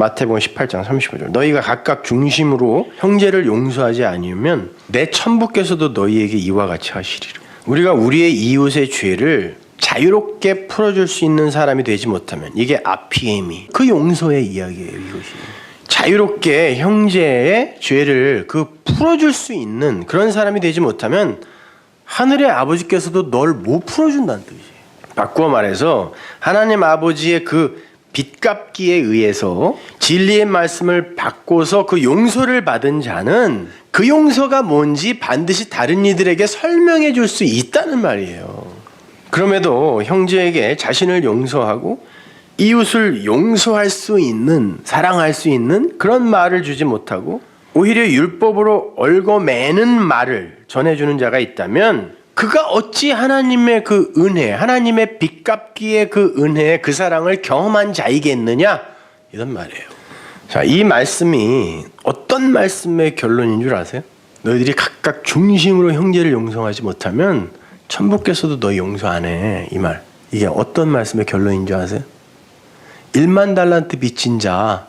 마태복음 18장 35절. 너희가 각각 중심으로 형제를 용서하지 아니하면 내 천부께서도 너희에게 이와 같이 하시리라. 우리가 우리의 이웃의 죄를 자유롭게 풀어줄 수 있는 사람이 되지 못하면 이게 아피에미 그 용서의 이야기예요 이것이 자유롭게 형제의 죄를 그 풀어줄 수 있는 그런 사람이 되지 못하면 하늘의 아버지께서도 널 못 풀어준다는 뜻이에요. 바꾸어 말해서 하나님 아버지의 그 빚갚기에 의해서 진리의 말씀을 바꿔서 그 용서를 받은 자는 그 용서가 뭔지 반드시 다른 이들에게 설명해 줄 수 있다는 말이에요. 그럼에도 형제에게 자신을 용서하고 이웃을 용서할 수 있는, 사랑할 수 있는 그런 말을 주지 못하고 오히려 율법으로 얽어매는 말을 전해주는 자가 있다면 그가 어찌 하나님의 그 은혜, 하나님의 빚 갚기의 그 은혜, 그 사랑을 경험한 자이겠느냐? 이런 말이에요. 자, 이 말씀이 어떤 말씀의 결론인 줄 아세요? 너희들이 각각 중심으로 형제를 용서하지 못하면 천부께서도 너희 용서 안 해. 이 말. 이게 어떤 말씀의 결론인 줄 아세요? 1만 달란트 빚진 자.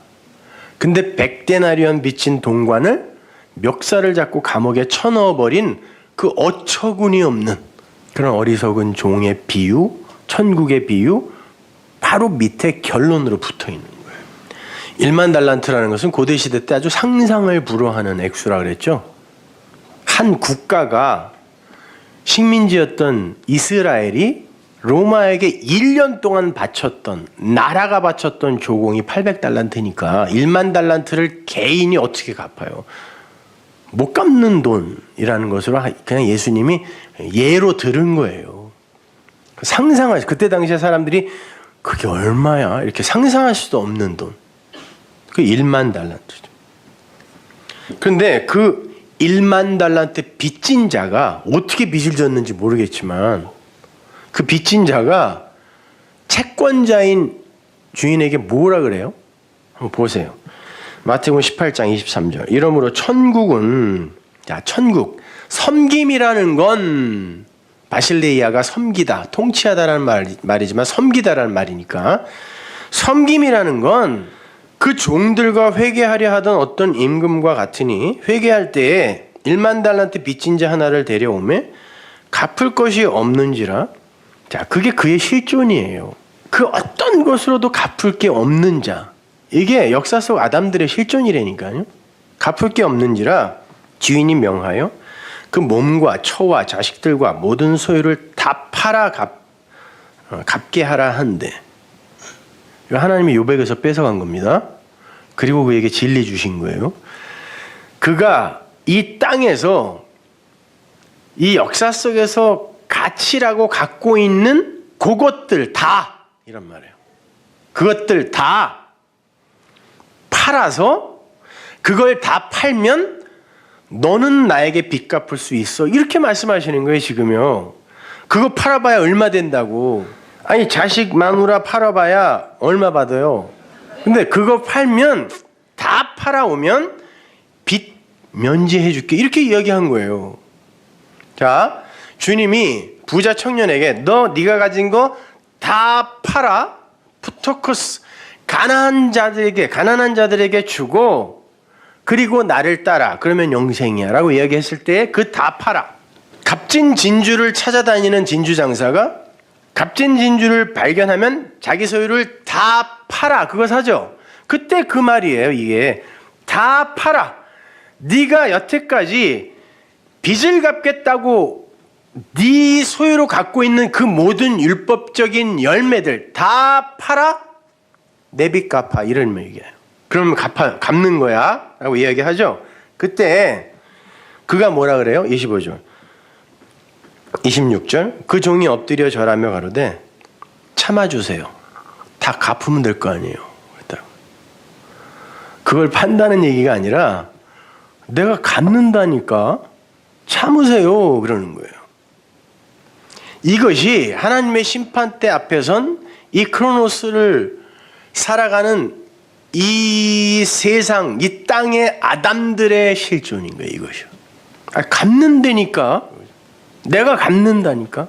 근데 100데나리온 빚진 동관을 멱살을 잡고 감옥에 쳐넣어버린 그 어처구니 없는 그런 어리석은 종의 비유, 천국의 비유, 바로 밑에 결론으로 붙어 있는 거예요. 1만 달란트라는 것은 고대 시대 때 아주 상상을 불허하는 액수라 그랬죠. 한 국가가 식민지였던 이스라엘이 로마에게 1년 동안 바쳤던 나라가 바쳤던 조공이 800달란트니까 1만 달란트를 개인이 어떻게 갚아요? 못 갚는 돈이라는 것으로 그냥 예수님이 예로 들은 거예요. 상상하시 그때 당시에 사람들이 그게 얼마야? 이렇게 상상할 수도 없는 돈. 그 1만 달란트죠. 그런데 그 1만 달란트 빚진 자가 어떻게 빚을 졌는지 모르겠지만 그 빚진 자가 채권자인 주인에게 뭐라 그래요? 한번 보세요. 마태복음 18장 23절. 이러므로 천국은 야 천국 섬김이라는 건 바실레이아가 섬기다, 통치하다라는 말, 말이지만 섬기다라는 말이니까 섬김이라는 건 그 종들과 회개하려 하던 어떤 임금과 같으니 회개할 때에 1만 달란트 빚진 자 하나를 데려오매 갚을 것이 없는지라 자 그게 그의 실존이에요. 그 어떤 것으로도 갚을 게 없는 자 이게 역사 속 아담들의 실존이라니까요. 갚을 게 없는지라 주인이 명하여 그 몸과 처와 자식들과 모든 소유를 다 팔아 갚, 어, 갚게 하라 한데 하나님이 요백에서 뺏어간 겁니다. 그리고 그에게 진리 주신 거예요. 그가 이 땅에서 이 역사 속에서 가치라고 갖고 있는 그것들 다 이란 말이에요. 그것들 다 팔아서 그걸 다 팔면 너는 나에게 빚 갚을 수 있어. 이렇게 말씀하시는 거예요, 지금요. 그거 팔아봐야 얼마 된다고. 아니, 자식 마누라 팔아봐야 얼마 받아요. 근데 그거 팔면 다 팔아오면 빚 면제해 줄게. 이렇게 이야기한 거예요. 자, 주님이 부자 청년에게 너 네가 가진 거 다 팔아. 푸토크스 가난한 자들에게 가난한 자들에게 주고 그리고 나를 따라 그러면 영생이야라고 이야기했을 때 그 다 팔아. 값진 진주를 찾아다니는 진주 장사가 값진 진주를 발견하면 자기 소유를 다 팔아. 그거 사죠. 그때 그 말이에요. 이게 다 팔아. 네가 여태까지 빚을 갚겠다고 네 소유로 갖고 있는 그 모든 율법적인 열매들 다 팔아 내빚 갚아 이런 얘기예요. 그러면 갚아 갚는 거야 라고 이야기하죠. 그때 그가 뭐라 그래요? 25절. 26절. 그 종이 엎드려 절하며 가로되 참아 주세요. 다 갚으면 될 거 아니에요. 그걸 판다는 얘기가 아니라 내가 갚는다니까 참으세요 그러는 거예요. 이것이 하나님의 심판대 앞에선 이 크로노스를 살아가는 이 세상, 이 땅의 아담들의 실존인 거예요, 이것이. 아, 갚는다니까. 내가 갚는다니까.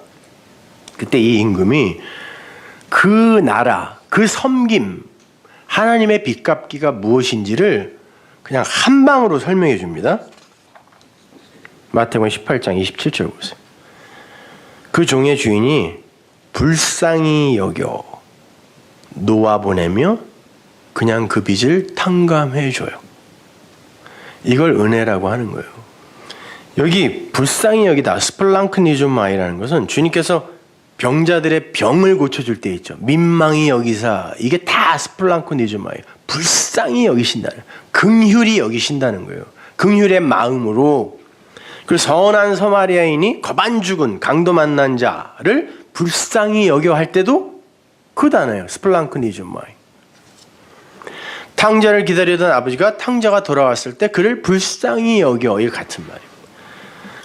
그때 이 임금이 그 나라, 그 섬김, 하나님의 빚 갚기가 무엇인지를 그냥 한 방으로 설명해 줍니다. 마태복음 18장 27절 보세요. 그 종의 주인이 불쌍히 여겨 놓아 보내며 그냥 그 빚을 탕감해 줘요. 이걸 은혜라고 하는 거예요. 여기 불쌍히 여기다 스플랑크니즘마이라는 것은 주님께서 병자들의 병을 고쳐줄 때 있죠. 민망히 여기사 이게 다 스플랑크니즘마이 불쌍히 여기신다는 긍휼히 여기신다는 거예요. 긍휼의 마음으로 그 선한 서마리아인이 거반 죽은 강도 만난 자를 불쌍히 여겨 할 때도 그 단어예요. 스플랑크니즘마이. 탕자를 기다리던 아버지가 탕자가 돌아왔을 때 그를 불쌍히 여겨 이 같은 말이에요.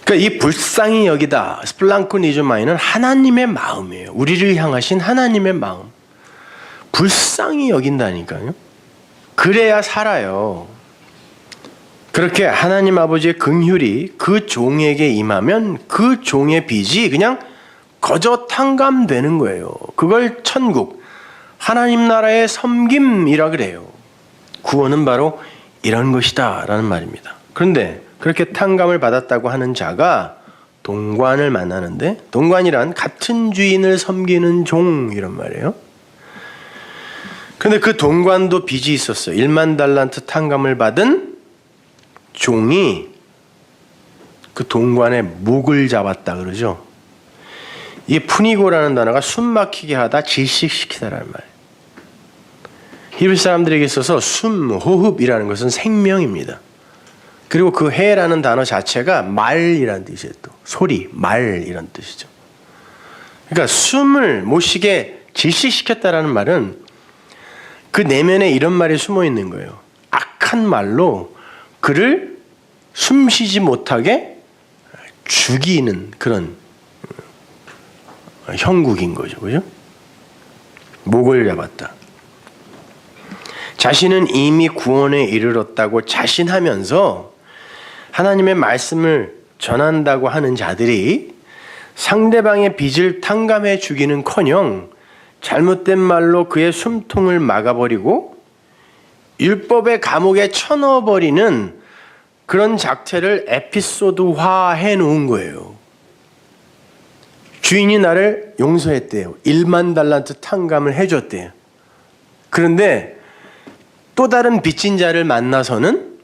그러니까 이 불쌍히 여기다 스플랑크니즘마이는 하나님의 마음이에요. 우리를 향하신 하나님의 마음. 불쌍히 여긴다니까요. 그래야 살아요. 그렇게 하나님 아버지의 긍휼이 그 종에게 임하면 그 종의 빚이 그냥 거저 탕감되는 거예요. 그걸 천국, 하나님 나라의 섬김이라 그래요. 구원은 바로 이런 것이다 라는 말입니다. 그런데 그렇게 탕감을 받았다고 하는 자가 동관을 만나는데 동관이란 같은 주인을 섬기는 종 이런 말이에요. 근데 그 동관도 빚이 있었어요. 1만 달란트 탕감을 받은 종이 그 동관의 목을 잡았다 그러죠. 이 푸니고라는 단어가 숨 막히게 하다 질식시키다라는 말이에요. 히브리 사람들에게 있어서 숨, 호흡이라는 것은 생명입니다. 그리고 그 해라는 단어 자체가 말이라는 뜻이에요. 또 소리, 말 이런 뜻이죠. 그러니까 숨을 못 쉬게 질식시켰다라는 말은 그 내면에 이런 말이 숨어 있는 거예요. 악한 말로 그를 숨 쉬지 못하게 죽이는 그런 형국인 거죠. 그죠? 목을 잡았다. 자신은 이미 구원에 이르렀다고 자신하면서 하나님의 말씀을 전한다고 하는 자들이 상대방의 빚을 탕감해 주기는 커녕 잘못된 말로 그의 숨통을 막아버리고 율법의 감옥에 쳐넣어버리는 그런 작태를 에피소드화 해 놓은 거예요. 주인이 나를 용서했대요. 1만 달란트 탕감을 해줬대요. 그런데 또 다른 빚진 자를 만나서는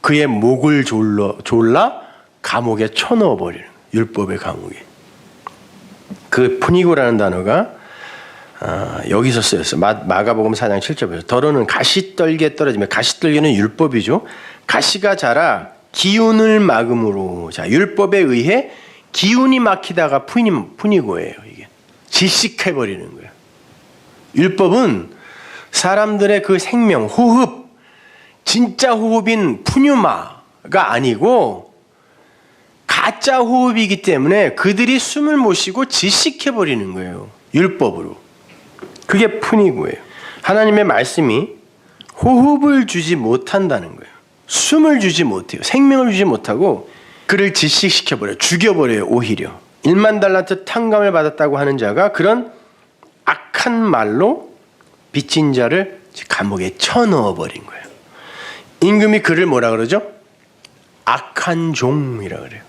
그의 목을 졸라, 졸라 감옥에 쳐넣어 버리는 율법의 감옥에. 그 푸니고라는 단어가 아, 여기서 쓰였어. 마, 마가복음 4장 7절에서 더러는 가시떨기에 떨어지며 가시떨기는 율법이죠. 가시가 자라 기운을 막음으로 자 율법에 의해 기운이 막히다가 푸니, 푸니고예요. 이게 질식해 버리는 거예요. 율법은 사람들의 그 생명, 호흡, 진짜 호흡인 푸뉴마가 아니고 가짜 호흡이기 때문에 그들이 숨을 못 쉬고 질식해 버리는 거예요. 율법으로. 그게 푸니고예요. 하나님의 말씀이 호흡을 주지 못한다는 거예요. 숨을 주지 못해요. 생명을 주지 못하고 그를 질식시켜 버려요. 죽여 버려요. 오히려. 1만 달란트 탕감을 받았다고 하는 자가 그런 악한 말로 빚진 자를 감옥에 쳐넣어 버린 거예요. 임금이 그를 뭐라 그러죠? 악한 종이라 그래요.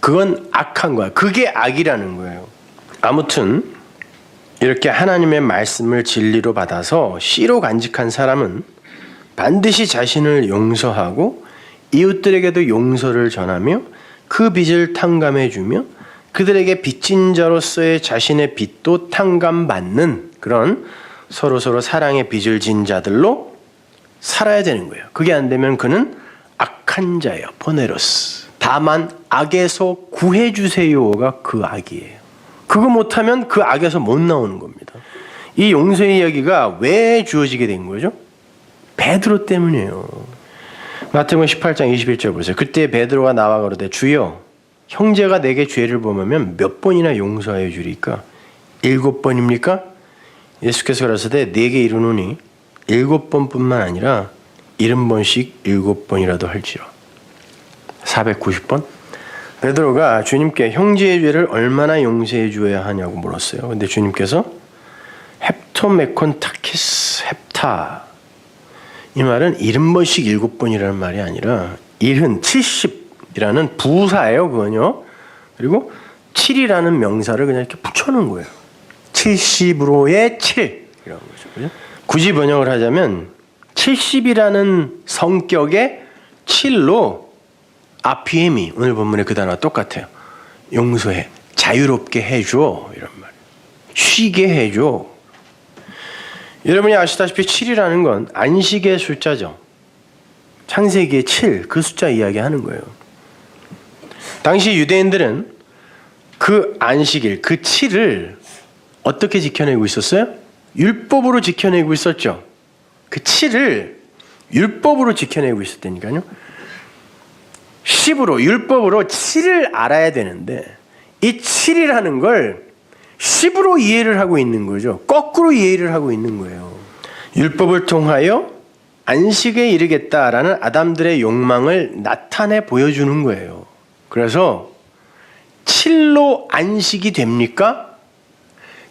그건 악한 거야. 그게 악이라는 거예요. 아무튼 이렇게 하나님의 말씀을 진리로 받아서 씨로 간직한 사람은 반드시 자신을 용서하고 이웃들에게도 용서를 전하며 그 빚을 탕감해 주며 그들에게 빚진 자로서의 자신의 빚도 탕감받는 그런 서로 서로 사랑의 빚을 진 자들로 살아야 되는 거예요. 그게 안 되면 그는 악한 자예요. 포네로스. 다만 악에서 구해 주세요가 그 악이에요. 그거 못하면 그 악에서 못 나오는 겁니다. 이 용서의 이야기가 왜 주어지게 된 거죠? 베드로 때문이에요. 마태복음 18장 21절 보세요. 그때 베드로가 나와 가로되 주여 형제가 내게 죄를 범하면 몇 번이나 용서하여 주리까? 일곱 번입니까? 예수께서 가라사대 내게 이르노니 일곱 번뿐만 아니라 일흔 번씩 일곱 번이라도 할지라. 490번? 베드로가 주님께 형제의 죄를 얼마나 용서해 주어야 하냐고 물었어요. 근데 주님께서 헵토메콘 타키스 헵타 이 말은 일흔 번씩 일곱 번이라는 말이 아니라 일흔 칠십이라는 부사예요 그건요. 그리고 7이라는 명사를 그냥 이렇게 붙여놓은 거예요. 70으로의 7 이런 거죠. 그죠? 굳이 번역을 하자면 70이라는 성격의 7로 아피엠이 오늘 본문의 그 단어와 똑같아요. 용서해 자유롭게 해줘 이런 말. 쉬게 해줘 여러분이 아시다시피 7이라는 건 안식의 숫자죠. 창세기의 7, 그 숫자 이야기하는 거예요. 당시 유대인들은 그 안식일, 그 7을 어떻게 지켜내고 있었어요? 율법으로 지켜내고 있었죠. 그 7을 율법으로 지켜내고 있었다니까요. 10으로, 율법으로 7을 알아야 되는데, 이 7이라는 걸 10으로 이해를 하고 있는 거죠. 거꾸로 이해를 하고 있는 거예요. 율법을 통하여 안식에 이르겠다라는 아담들의 욕망을 나타내 보여주는 거예요. 그래서 7로 안식이 됩니까?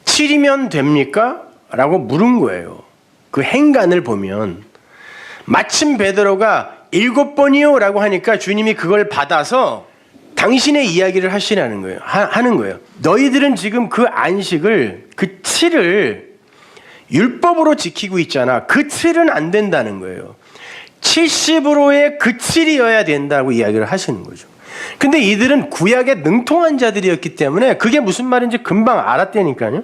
7이면 됩니까? 라고 물은 거예요. 그 행간을 보면 마침 베드로가 일곱 번이요 라고 하니까 주님이 그걸 받아서 당신의 이야기를 하시라는 거예요. 하, 는 거예요. 너희들은 지금 그 안식을 그 7을 율법으로 지키고 있잖아. 그 7은 안 된다는 거예요. 70으로의 그 7이어야 된다고 이야기를 하시는 거죠. 근데 이들은 구약에 능통한 자들이었기 때문에 그게 무슨 말인지 금방 알았다니까요.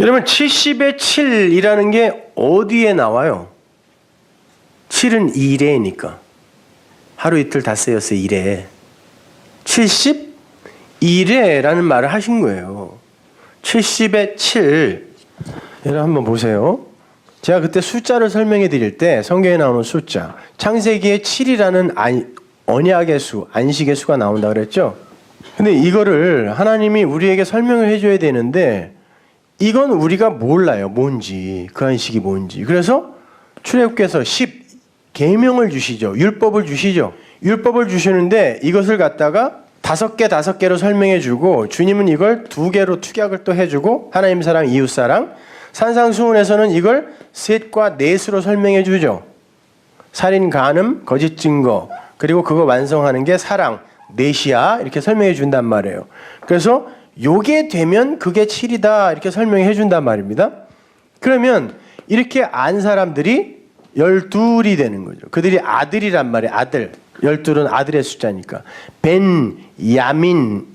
여러분 70의 7이라는 게 어디에 나와요? 7은 2레니까. 하루 이틀 다 쓰였어요. 2레. 71회라는 말을 하신 거예요. 70에 7. 여러분 한번 보세요. 제가 그때 숫자를 설명해 드릴 때 성경에 나오는 숫자, 창세기에 7이라는 안, 언약의 수, 안식의 수가 나온다 그랬죠? 근데 이거를 하나님이 우리에게 설명을 해줘야 되는데 이건 우리가 몰라요. 뭔지. 그 안식이 뭔지. 그래서 출애굽께서 10 계명을 주시죠. 율법을 주시죠. 율법을 주시는데 이것을 갖다가 다섯 개 다섯 개로 설명해 주고 주님은 이걸 두 개로 축약을 또 해주고 하나님 사랑 이웃 사랑 산상수훈에서는 이걸 셋과 넷으로 설명해 주죠. 살인 간음 거짓 증거 그리고 그거 완성하는 게 사랑 넷이야 이렇게 설명해 준단 말이에요. 그래서 요게 되면 그게 7이다 이렇게 설명해 준단 말입니다. 그러면 이렇게 안 사람들이 열둘이 되는 거죠. 그들이 아들이란 말이에요. 아들. 열둘은 아들의 숫자니까. 벤, 야민.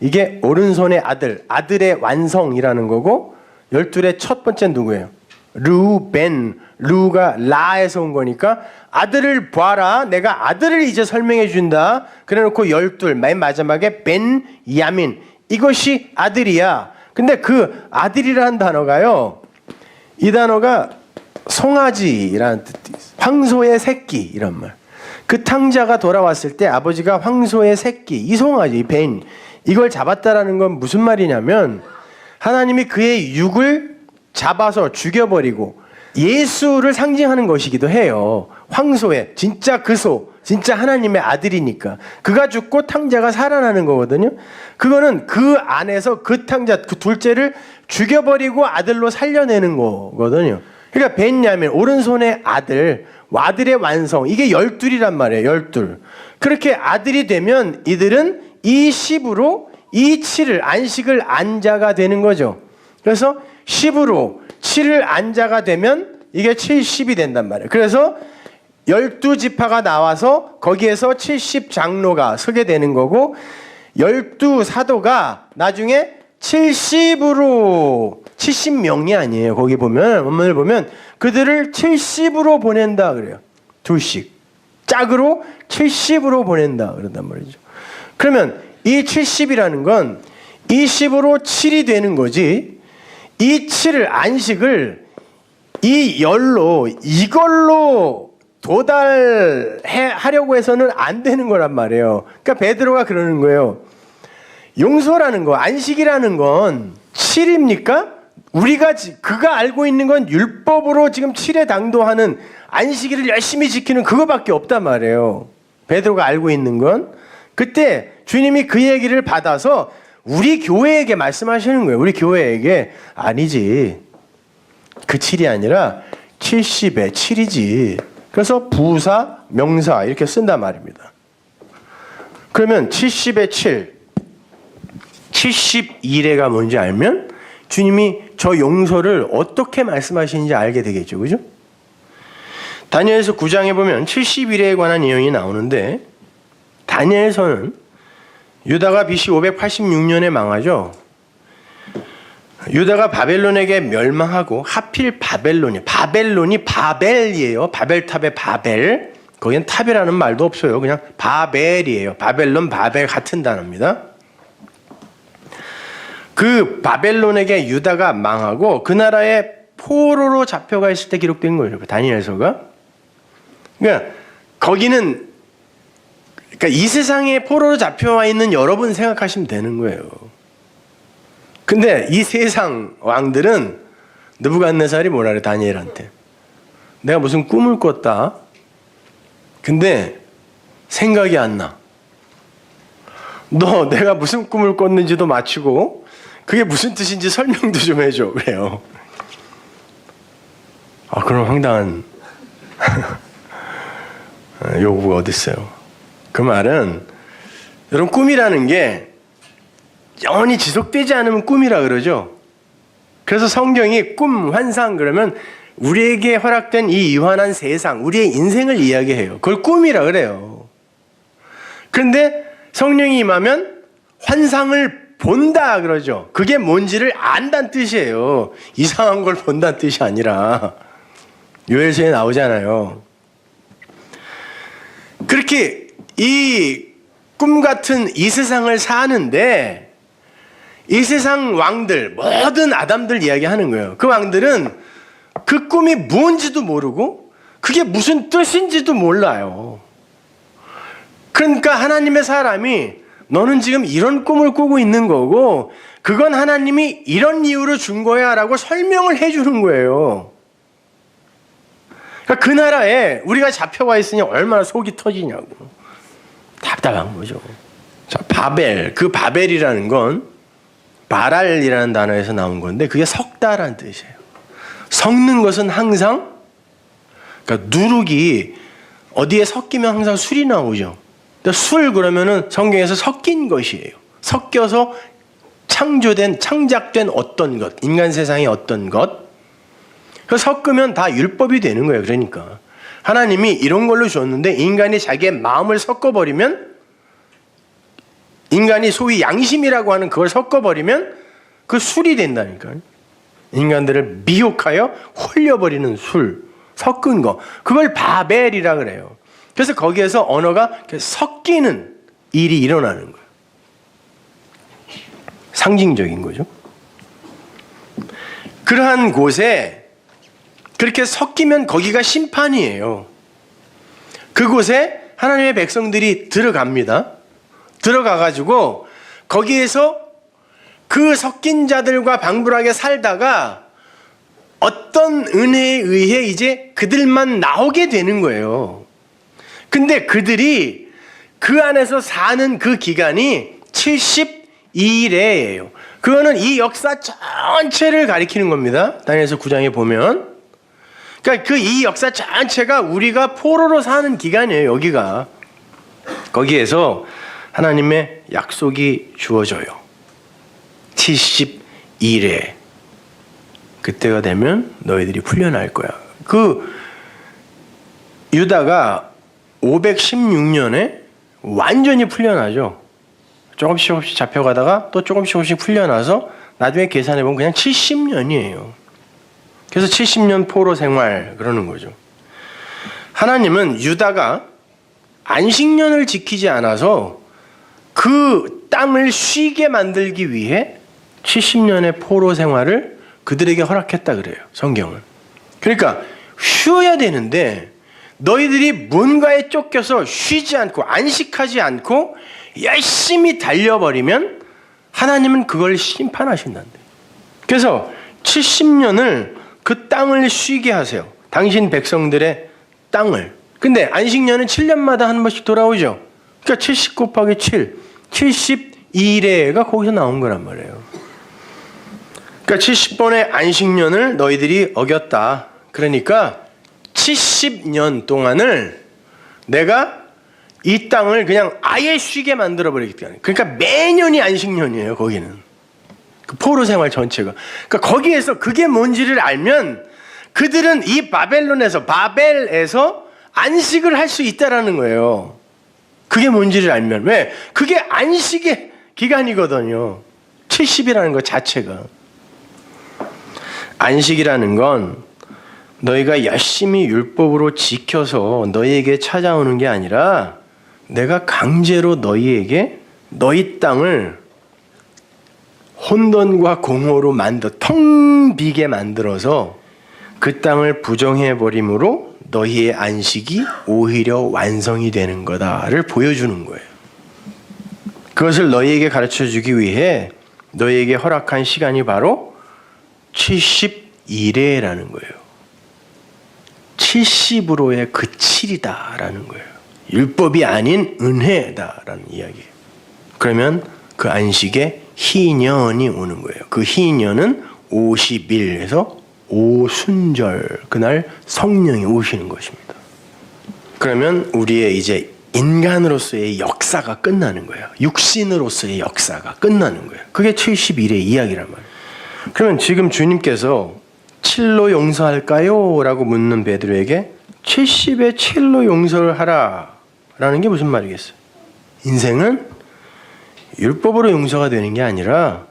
이게 오른손의 아들. 아들의 완성이라는 거고, 열둘의 첫 번째 누구예요? 루, 벤. 루가 라에서 온 거니까 아들을 봐라. 내가 아들을 이제 설명해 준다. 그래 놓고 열둘. 맨 마지막에 벤, 야민. 이것이 아들이야. 근데 그 아들이라는 단어가요. 이 단어가 송아지라는 뜻이 있어요. 황소의 새끼 이런 말. 그 탕자가 돌아왔을 때 아버지가 황소의 새끼, 이 송아지, 벤 이걸 잡았다라는 건 무슨 말이냐면 하나님이 그의 육을 잡아서 죽여버리고 예수를 상징하는 것이기도 해요. 황소의 진짜 그 소, 진짜 하나님의 아들이니까 그가 죽고 탕자가 살아나는 거거든요. 그거는 그 안에서 그 탕자 그 둘째를 죽여버리고 아들로 살려내는 거거든요. 그러니까 벤야민 오른손의 아들 아들의 완성. 이게 열둘이란 말이에요 열둘. 그렇게 아들이 되면 이들은 이 10으로 이 7을 안식을 안자가 되는 거죠. 그래서 10으로 7을 안자가 되면 이게 70이 된단 말이에요. 그래서 12지파가 나와서 거기에서 70장로가 서게 되는 거고 12 사도가 나중에 70으로 70명이 아니에요. 거기 보면 원문을 보면 그들을 70으로 보낸다 그래요. 둘씩 짝으로 70으로 보낸다 그런단 말이죠. 그러면 이 70이라는 건 20으로 7이 되는 거지. 이 7을 안식을 이 열로 이걸로 도달해 하려고 해서는 안 되는 거란 말이에요. 그러니까 베드로가 그러는 거예요. 용서라는 거, 안식이라는 건 7입니까? 우리가 그가 알고 있는 건 율법으로 지금 7에 당도하는 안식일을 열심히 지키는 그거밖에 없단 말이에요. 베드로가 알고 있는 건 그때 주님이 그 얘기를 받아서 우리 교회에게 말씀하시는 거예요. 우리 교회에게 아니지. 그 7이 아니라 70의 7이지. 그래서 부사, 명사 이렇게 쓴단 말입니다. 그러면 70의 7, 71회가 뭔지 알면 주님이 저 용서를 어떻게 말씀하시는지 알게 되겠죠. 그죠? 다니엘서 9장에 보면 71회에 관한 내용이 나오는데 다니엘서는 유다가 BC 586년에 망하죠. 유다가 바벨론에게 멸망하고 하필 바벨론이 바벨론이 바벨이에요. 바벨탑의 바벨. 거기는 탑이라는 말도 없어요. 그냥 바벨이에요. 바벨론 바벨 같은 단어입니다. 그 바벨론에게 유다가 망하고 그 나라에 포로로 잡혀가 있을 때 기록된 거예요. 그 다니엘서가. 그러니까 거기는 그러니까 이 세상에 포로로 잡혀와 있는 여러분 생각하시면 되는 거예요. 근데 이 세상 왕들은 느부갓네살이 뭐라 그래 다니엘한테 내가 무슨 꿈을 꿨다. 근데 생각이 안 나. 너 내가 무슨 꿈을 꿨는지도 맞추고 그게 무슨 뜻인지 설명도 좀 해줘 그래요. 아 그런 황당한 요구가 어딨어요. 그 말은 여러분 꿈이라는 게 영원히 지속되지 않으면 꿈이라 그러죠. 그래서 성경이 꿈, 환상 그러면 우리에게 허락된 이 유한한 세상, 우리의 인생을 이야기해요. 그걸 꿈이라 그래요. 그런데 성령이 임하면 환상을 본다 그러죠. 그게 뭔지를 안다는 뜻이에요. 이상한 걸 본다는 뜻이 아니라 요엘서에 나오잖아요. 그렇게 이 꿈 같은 이 세상을 사는데 이 세상 왕들 모든 아담들 이야기하는 거예요. 그 왕들은 그 꿈이 뭔지도 모르고 그게 무슨 뜻인지도 몰라요. 그러니까 하나님의 사람이 너는 지금 이런 꿈을 꾸고 있는 거고 그건 하나님이 이런 이유로 준 거야 라고 설명을 해 주는 거예요. 그러니까 그 나라에 우리가 잡혀와 있으니 얼마나 속이 터지냐고. 답답한 거죠. 자, 바벨. 그 바벨이라는 건 바랄이라는 단어에서 나온 건데 그게 섞다라는 뜻이에요. 섞는 것은 항상 그러니까 누룩이 어디에 섞이면 항상 술이 나오죠. 술 그러면은 성경에서 섞인 것이에요. 섞여서 창조된 창작된 어떤 것, 인간 세상의 어떤 것. 그 섞으면 다 율법이 되는 거예요. 그러니까 하나님이 이런 걸로 줬는데 인간이 자기의 마음을 섞어 버리면 인간이 소위 양심이라고 하는 그걸 섞어 버리면 그 술이 된다니까요. 인간들을 미혹하여 홀려 버리는 술, 섞은 거. 그걸 바벨이라 그래요. 그래서 거기에서 언어가 섞이는 일이 일어나는 거예요. 상징적인 거죠. 그러한 곳에 그렇게 섞이면 거기가 심판이에요. 그곳에 하나님의 백성들이 들어갑니다. 들어가가지고 거기에서 그 섞인 자들과 방불하게 살다가 어떤 은혜에 의해 이제 그들만 나오게 되는 거예요. 근데 그들이 그 안에서 사는 그 기간이 72일이에요. 그거는 이 역사 전체를 가리키는 겁니다. 다니엘서 9장에 보면. 그러니까 그 이 역사 전체가 우리가 포로로 사는 기간이에요, 여기가. 거기에서 하나님의 약속이 주어져요. 72일에 그때가 되면 너희들이 풀려날 거야. 그 유다가 516년에 완전히 풀려나죠. 조금씩 조금씩 잡혀가다가 또 조금씩 조금씩 풀려나서 나중에 계산해 보면 그냥 70년이에요. 그래서 70년 포로 생활 그러는 거죠. 하나님은 유다가 안식년을 지키지 않아서 그 땅을 쉬게 만들기 위해 70년의 포로 생활을 그들에게 허락했다 그래요. 성경은. 그러니까 쉬어야 되는데 너희들이 뭔가에 쫓겨서 쉬지 않고 안식하지 않고 열심히 달려버리면 하나님은 그걸 심판하신다는데. 그래서 70년을 그 땅을 쉬게 하세요. 당신 백성들의 땅을. 근데 안식년은 7년마다 한 번씩 돌아오죠. 그러니까 70 곱하기 7, 72일에가 거기서 나온 거란 말이에요. 그러니까 70번의 안식년을 너희들이 어겼다. 그러니까 70년 동안을 내가 이 땅을 그냥 아예 쉬게 만들어 버리겠다. 그러니까 매년이 안식년이에요. 거기는 그 포로 생활 전체가. 그러니까 거기에서 그게 뭔지를 알면 그들은 이 바벨론에서 바벨에서 안식을 할 수 있다라는 거예요. 그게 뭔지를 알면 왜? 그게 안식의 기간이거든요. 70이라는 것 자체가. 안식이라는 건 너희가 열심히 율법으로 지켜서 너희에게 찾아오는 게 아니라 내가 강제로 너희에게 너희 땅을 혼돈과 공허로 만들어 텅 비게 만들어서 그 땅을 부정해 버림으로 너희의 안식이 오히려 완성이 되는 거다를 보여주는 거예요. 그것을 너희에게 가르쳐 주기 위해 너희에게 허락한 시간이 바로 71회라는 거예요. 70으로의 그 7이다라는 거예요. 율법이 아닌 은혜다라는 이야기예요. 그러면 그 안식에 희년이 오는 거예요. 그 희년은 50일에서 오순절 그날 성령이 오시는 것입니다. 그러면 우리의 이제 인간으로서의 역사가 끝나는 거예요. 육신으로서의 역사가 끝나는 거예요. 그게 71의 이야기란 말이에요. 그러면 지금 주님께서 7로 용서할까요? 라고 묻는 베드로에게 70의 7로 용서를 하라 라는 게 무슨 말이겠어요? 인생은 율법으로 용서가 되는 게 아니라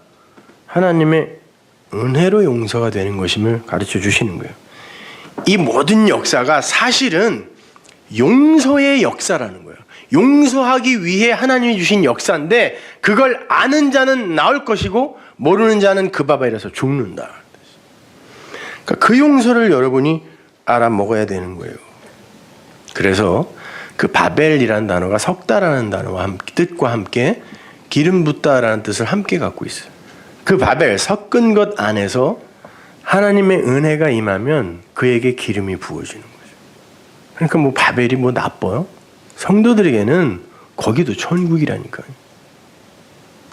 하나님의 은혜로 용서가 되는 것임을 가르쳐 주시는 거예요. 이 모든 역사가 사실은 용서의 역사라는 거예요. 용서하기 위해 하나님이 주신 역사인데 그걸 아는 자는 나을 것이고 모르는 자는 그 바벨에서 죽는다. 그러니까 그 용서를 여러분이 알아 먹어야 되는 거예요. 그래서 그 바벨이라는 단어가 석다라는 단어와 함께, 뜻과 함께 기름 붓다라는 뜻을 함께 갖고 있어요. 그 바벨 섞은 것 안에서 하나님의 은혜가 임하면 그에게 기름이 부어지는 거죠. 그러니까 뭐 바벨이 뭐 나빠요? 성도들에게는 거기도 천국이라니까요.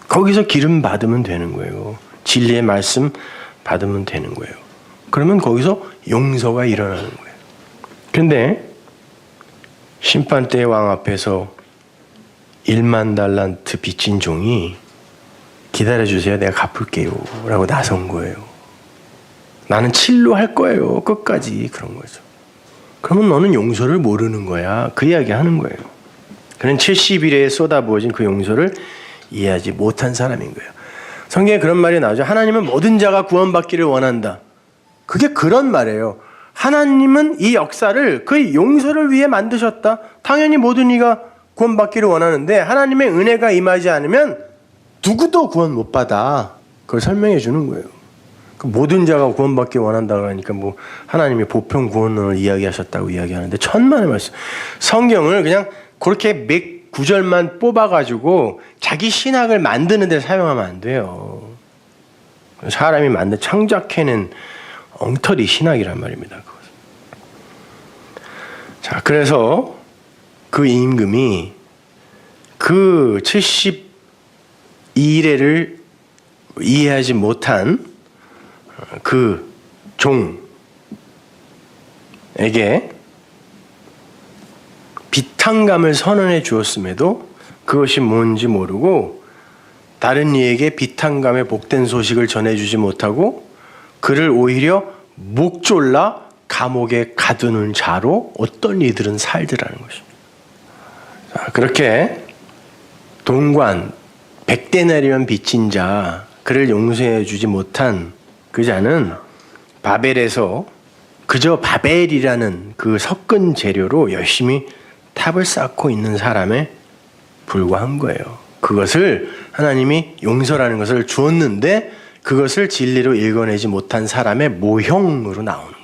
거기서 기름 받으면 되는 거예요. 진리의 말씀 받으면 되는 거예요. 그러면 거기서 용서가 일어나는 거예요. 그런데 심판대의 왕 앞에서 1만 달란트 빚진 종이 기다려주세요. 내가 갚을게요. 라고 나선 거예요. 나는 칠로 할 거예요. 끝까지. 그런 거죠. 그러면 너는 용서를 모르는 거야. 그 이야기 하는 거예요. 그는 70일에 쏟아부어진 그 용서를 이해하지 못한 사람인 거예요. 성경에 그런 말이 나오죠. 하나님은 모든 자가 구원받기를 원한다. 그게 그런 말이에요. 하나님은 이 역사를 그 용서를 위해 만드셨다. 당연히 모든 이가 구원받기를 원하는데 하나님의 은혜가 임하지 않으면 누구도 구원 못 받아. 그걸 설명해 주는 거예요. 그 모든 자가 구원받기 원한다고 하니까 뭐 하나님이 보편 구원을 이야기하셨다고 이야기하는데 천만의 말씀. 성경을 그냥 그렇게 몇 구절만 뽑아가지고 자기 신학을 만드는 데 사용하면 안 돼요. 사람이 만든 창작해낸 엉터리 신학이란 말입니다. 그것은. 자, 그래서 그 임금이 그 72일을 이해하지 못한 그 종에게 비탄감을 선언해 주었음에도 그것이 뭔지 모르고 다른 이에게 비탄감의 복된 소식을 전해주지 못하고 그를 오히려 목 졸라 감옥에 가두는 자로 어떤 이들은 살더라는 것입니다. 자, 그렇게 동관 백대나리면 빚진 자 그를 용서해 주지 못한 그 자는 바벨에서 그저 바벨이라는 그 섞은 재료로 열심히 탑을 쌓고 있는 사람에 불과한 거예요. 그것을 하나님이 용서라는 것을 주었는데 그것을 진리로 읽어내지 못한 사람의 모형으로 거예요.